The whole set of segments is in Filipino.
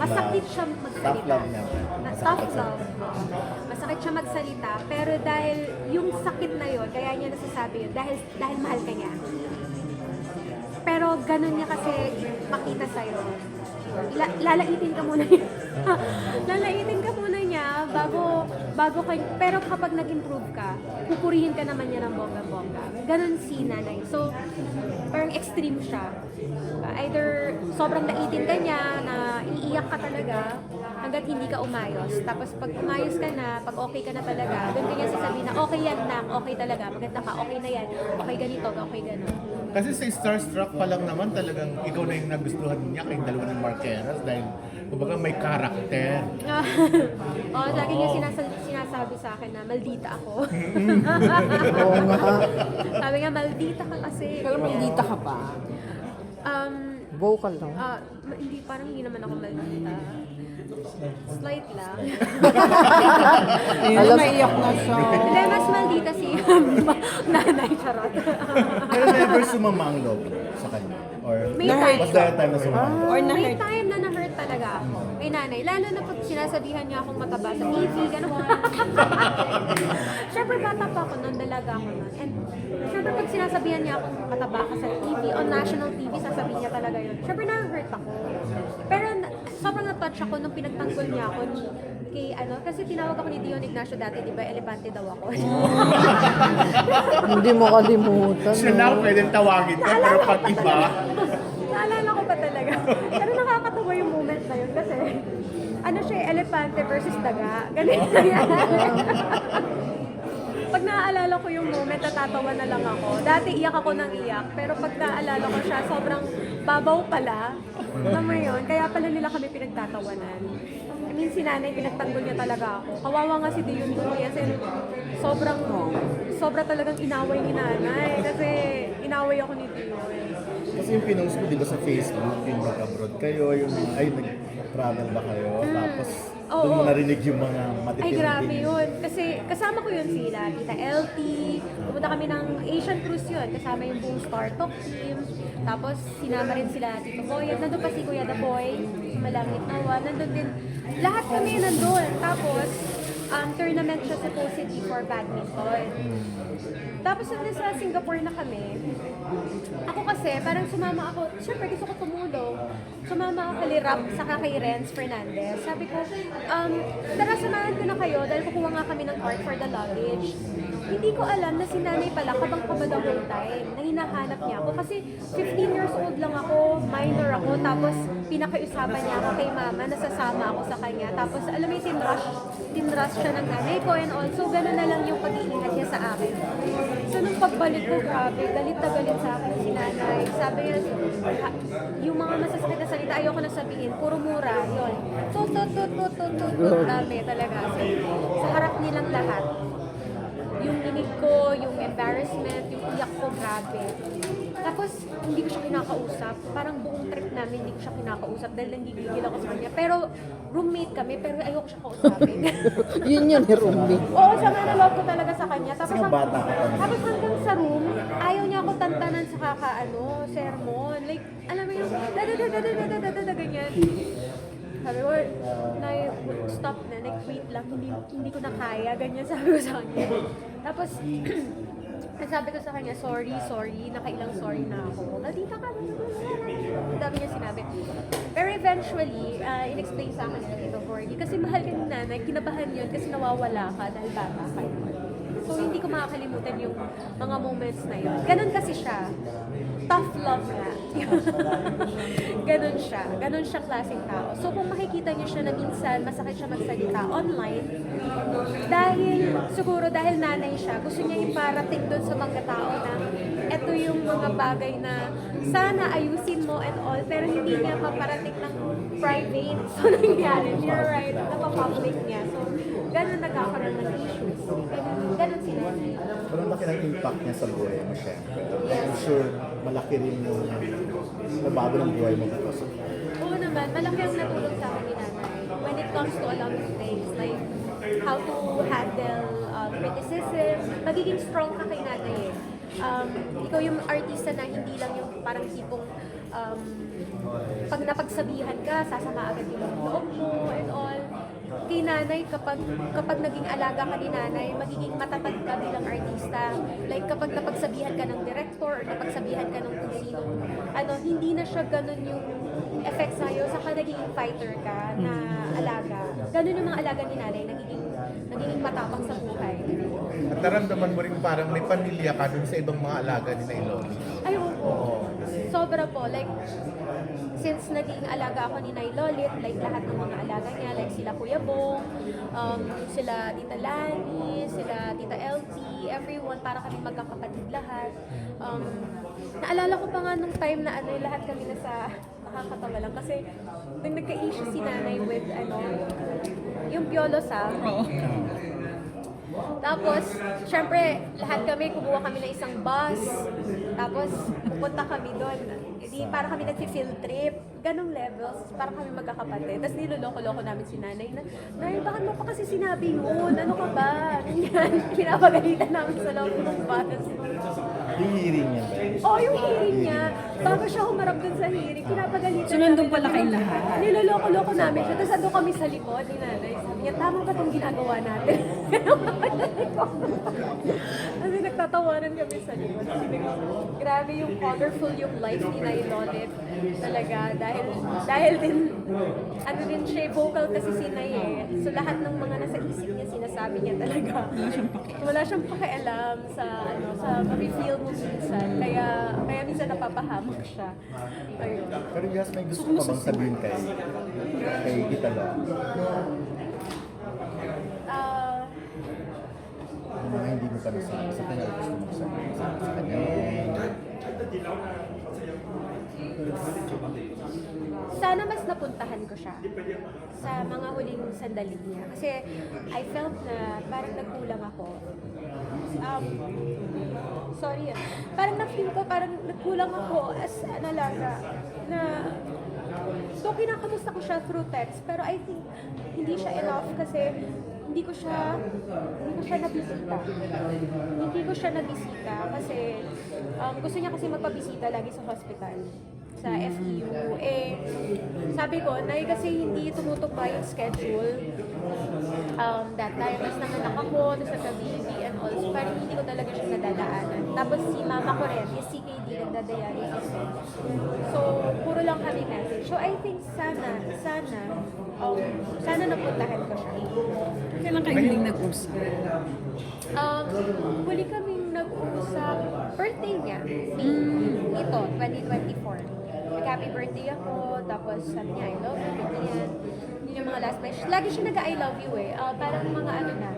Masakit siya magsalita. tough love. Masakit siya magsalita, pero dahil yung sakit na yon, kaya niya nasasabi yun, dahil, dahil mahal ka niya. Pero ganun niya kasi makita sa'yo. La- lalaitin ka muna niya. lalaitin ka muna niya bago, bago ka, pero kapag nag-improve ka, pupurihin ka naman niya ng bongga-bongga. Ganun si nanay. So, parang extreme siya. Either sobrang laitin ka niya na iiyak ka talaga hanggat hindi ka umayos. Tapos pag umayos ka na, pag okay ka na talaga, doon ka niya sasabihin na okay yan na, okay talaga, maganda ka, okay na yan, okay ganito, okay ganun. Kasi sa Starstruck pa lang naman talagang ikaw na yung nagustuhan niya kayong dalawa ng Marqueras dahil kumbaga may karakter. Oo, lagi niya sinasa- sinasabi sa akin na maldita ako. Oo nga. Sabi nga, maldita ka kasi. Pero maldita ka pa. Um, Vocal lang. ah, ma- hindi, parang hindi naman ako maldita. Slight lang. Alam, naiyak na siya. Hindi, mas maldita si nanay, charot. Pero never sumama ang loob sa kanya. Or May time. was there a time na sumama? Or May na-hurt. time na talaga ako. May nanay. Lalo na pag sinasabihan niya akong mataba sa TV, gano'n. Siyempre, bata pa ako nun, dalaga ako nun. And siyempre, pag sinasabihan niya akong mataba ka sa TV, on national TV, sasabihin niya talaga yun. Siyempre, na-hurt ako. Pero sobrang na-touch ako nung pinagtanggol niya ako ni kay ano, kasi tinawag ako ni Dion Ignacio dati, di ba, elepante daw ako. Hindi mo kalimutan. Siya na pwedeng tawagin ka, pero pag iba, Naalala ko pa talaga. Pero nakakatawa yung moment na yun kasi ano elepante versus daga. Ganun yan. pag naaalala ko yung moment, natatawa na lang ako. Dati iyak ako ng iyak, pero pag naaalala ko siya, sobrang babaw pala. Alam mo yun, kaya pala nila kami pinagtatawanan. I mean, si nanay, pinagtanggol niya talaga ako. Kawawa nga si Dion doon kasi sobrang, sobra talagang inaway ni nanay. Kasi inaway ako ni Dion. Kasi yung pinost mo, di ba sa Facebook, yung nag-abroad kayo, yung ay, nag-travel ba kayo, tapos Mm. Oo. doon mo narinig yung mga Ay, matitinding. grabe yun. Kasi kasama ko yun sila. Tita LT. Pumunta kami ng Asian Cruise yun. Kasama yung buong Star Talk team. Tapos sinama rin sila Tito Boy. At nandun pa si Kuya The Boy. Malangit Nawa. Nandun din. Lahat kami nandun. Tapos, um, tournament siya supposedly for badminton. Tapos nandun sa Singapore na kami. Ako kasi, parang sumama ako, syempre gusto ko tumulong. Sumama ako kay Rap, saka kay Renz Fernandez. Sabi ko, um, tara samahan ko na kayo dahil kukuha nga kami ng cart for the luggage. Hindi ko alam na si nanay pala kabang kaba the whole time na hinahanap niya ako. Kasi 15 years old lang ako, minor ako, tapos pinakiusapan niya ako kay mama, nasasama ako sa kanya. Tapos alam mo yung tinrush, tinrush siya ng nanay ko and also ganun na lang yung pag-iingat niya sa akin. So nung pagbalik ko, grabe, galit na galit sa akin si nanay. Sabi niya, "Ha- yung mga masasakit na salita, ayoko na sabihin, puro mura, yun. Tut, tut, tut, tut, tut, tut, tut, dami talaga. So, sa harap nilang lahat, yung inig ko, yung embarrassment, yung iyak ko, grabe. Tapos, hindi ko siya kinakausap. Parang buong trip namin, hindi ko siya kinakausap dahil nanggigigil ako sa kanya. Pero, roommate kami, pero ayoko siya kausapin. Yun yun ni Rumi. Oo, sama na love ko talaga sa kanya. Tapos, Kasi ang- bata ka pa naman. tapos hanggang sa room, ayaw niya ako tantanan sa kakaano, sermon. Like, alam mo yung, da da da da da da da da da ganyan. Sabi ko, Nay, stop na, like, wait lang, hindi, hindi ko na kaya, ganyan sabi ko sa kanya. Tapos, sabi ko sa kanya, sorry, sorry, nakailang sorry na ako. Maldita ka, ang dami niya sinabi. Pero eventually, uh, in-explain sa akin ni Tito Gordy, kasi mahal ka ni nanay, kinabahan yun kasi nawawala ka dahil bata ka yun. So, hindi ko makakalimutan yung mga moments na yun. Ganon kasi siya. Tough love nga. Ganon siya. Ganon siya klaseng tao. So, kung makikita niyo siya na minsan masakit siya magsalita online, dahil, siguro dahil nanay siya, gusto niya iparating doon sa mga tao na ito yung mga bagay na sana ayusin mo and all, pero hindi niya maparating ng private. So, nangyari, you're right, napapublic niya. So, ganon nagkakaroon ng issues. Ganon, ganon sila. Pero laki ng impact niya sa buhay mo, syempre. I'm sure malaki rin yung nabago ng buhay mo because of Oo naman, malaki ang natulong sa akin ni nanay when it comes to a lot of things like how to handle uh, criticism, magiging strong ka kay nanay eh. Um, ikaw yung artista na hindi lang yung parang tipong um, pag napagsabihan ka, sasama agad yung loob mo and all. Kay nanay, kapag, kapag naging alaga ka ni nanay, magiging matatag ka bilang artista. Like kapag napagsabihan ka ng director or napagsabihan ka ng kung sino, ano, hindi na siya ganun yung effect sa'yo, saka nagiging fighter ka na alaga. Ganun yung mga alaga ni nanay, nagiging, nagiging matapang sa buhay. At naramdaman mo rin parang may pamilya ka dun sa ibang mga alaga ni Nailoni. Ay, oo. Sobra po. Like, since naging alaga ako ni Nay Lolit, like lahat ng mga alaga niya, like sila Kuya Bong, um, sila Tita Lani, sila Tita LT, everyone, para kami magkakapatid lahat. Um, naalala ko pa nga nung time na ano, lahat kami nasa nakakatawa lang kasi nung nagka-issue si nanay with ano, yung Piolo Sam, tapos, syempre, lahat kami, kumuha kami ng isang bus. Tapos, pupunta kami doon. Hindi, para kami nag-field trip. Ganong levels, para kami magkakapatid. Tapos niloloko-loko namin si nanay na, Nay, bakit mo pa kasi sinabi yun? Ano ka ba? Ganyan. Kinapagalitan namin sa loob ng bus. Yung hearing niya ba? Oh, yung hearing niya. Bago siya humarap dun sa hearing, pinapagalitan So, nandun pala kayong lahat? Niloloko-loko namin siya. Tapos ando kami sa likod ni nanay. Sabi niya, tama ba itong ginagawa natin? Kasi nagtatawanan kami sa likod. Grabe yung colorful yung life ni Nay Lolit. Talaga. Dahil, dahil din, ano din siya, vocal kasi si Nay eh. So lahat ng mga nasa isip niya, sinasabi niya talaga. Wala siyang pakialam. Sa ano sa ma-feel mo minsan. Kaya kaya minsan napapahamak siya. Ayun. Pero Yas, may gusto ka bang sabihin kay, kay Italo? Ah, mga hindi mo pa nasabi sa kanya, gusto mo sabihin sa, sa kanya. Sana mas napuntahan ko siya sa mga huling sandali niya. Kasi I felt na parang nagkulang ako. Um, sorry ah. Parang na-feel ko parang nagkulang ako as an alaga na So, kinakamusta ko siya through text, pero I think hindi siya enough kasi hindi ko siya hindi ko siya nabisita. Hindi ko siya nabisita kasi um, gusto niya kasi magpabisita lagi sa hospital sa FEU. Eh, sabi ko, Nay, kasi hindi tumutukba yung schedule. Um, that time, tapos nanganak ako, tapos nagka-baby and all. So, parang hindi ko talaga siya nadadaanan. Tapos si mama ko rin, is CKD, nagdadialysis din. So, puro lang kami message. So, I think sana, sana, um, sana napuntahan ko siya. Kailan kayo huling nag-usap? Um, huli kaming nag-usap, birthday niya, May, ito, 2024. Nag-happy birthday ako, tapos sabi niya, I love you, ganyan. Yun yung mga last message. Lagi siya nag-I love you eh. Ah, parang mga ano na.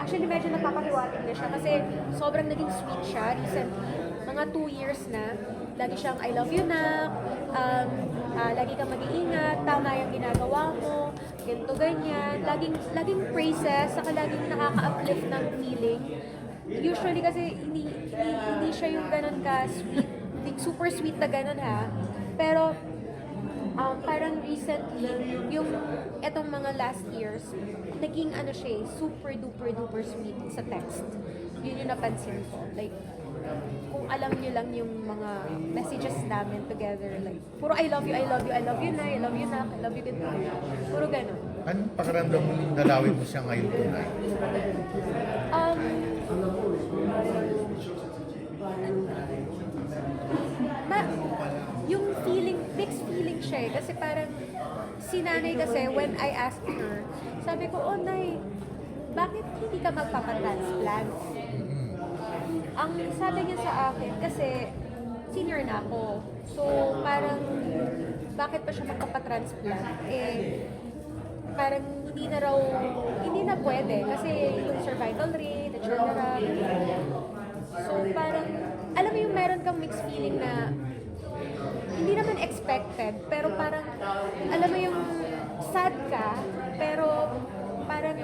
Actually, medyo napapahiwatig na siya kasi sobrang naging sweet siya recently. Mga two years na. Lagi siyang, I love you na. Um, ah, lagi kang mag-iingat. Tama yung ginagawa mo. Ganito, ganyan. Laging, laging praises. Saka laging nakaka-uplift ng feeling. Usually kasi hindi, hindi, hindi siya yung ganun ka sweet. Super sweet na ganun ha. Pero um, parang recently, yung etong mga last years, naging ano siya eh, super duper duper sweet sa text. Yun yung napansin ko. Like, kung alam nyo lang yung mga messages namin together, like, puro I love you, I love you, I love you na, I love you na, I love you ganito. Puro ganun. Anong pakiramdam mo nung nalawin mo siya ngayon tunay? Um, ma, yung feeling, mixed feeling siya eh. Kasi parang, si nanay kasi, when I asked her, sabi ko, oh nay, bakit hindi ka magpapatransplant? Ang sabi niya sa akin, kasi senior na ako. So, parang, bakit pa siya magpapatransplant? Eh, parang hindi na raw, hindi na pwede. Kasi yung survival rate, et cetera. So, parang, alam mo yung meron kang mixed feeling na hindi naman expected, pero parang, alam mo yung sad ka, pero parang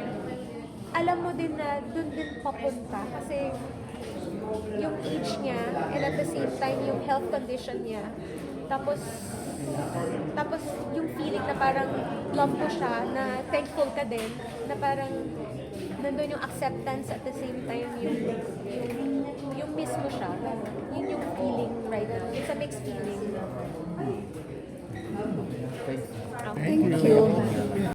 alam mo din na dun din papunta kasi yung age niya and at the same time yung health condition niya tapos tapos yung feeling na parang love ko siya na thankful ka din na parang nandun yung acceptance at the same time yung yung, yung miss mo siya yun yung feeling right now it's a mixed feeling. Thank you.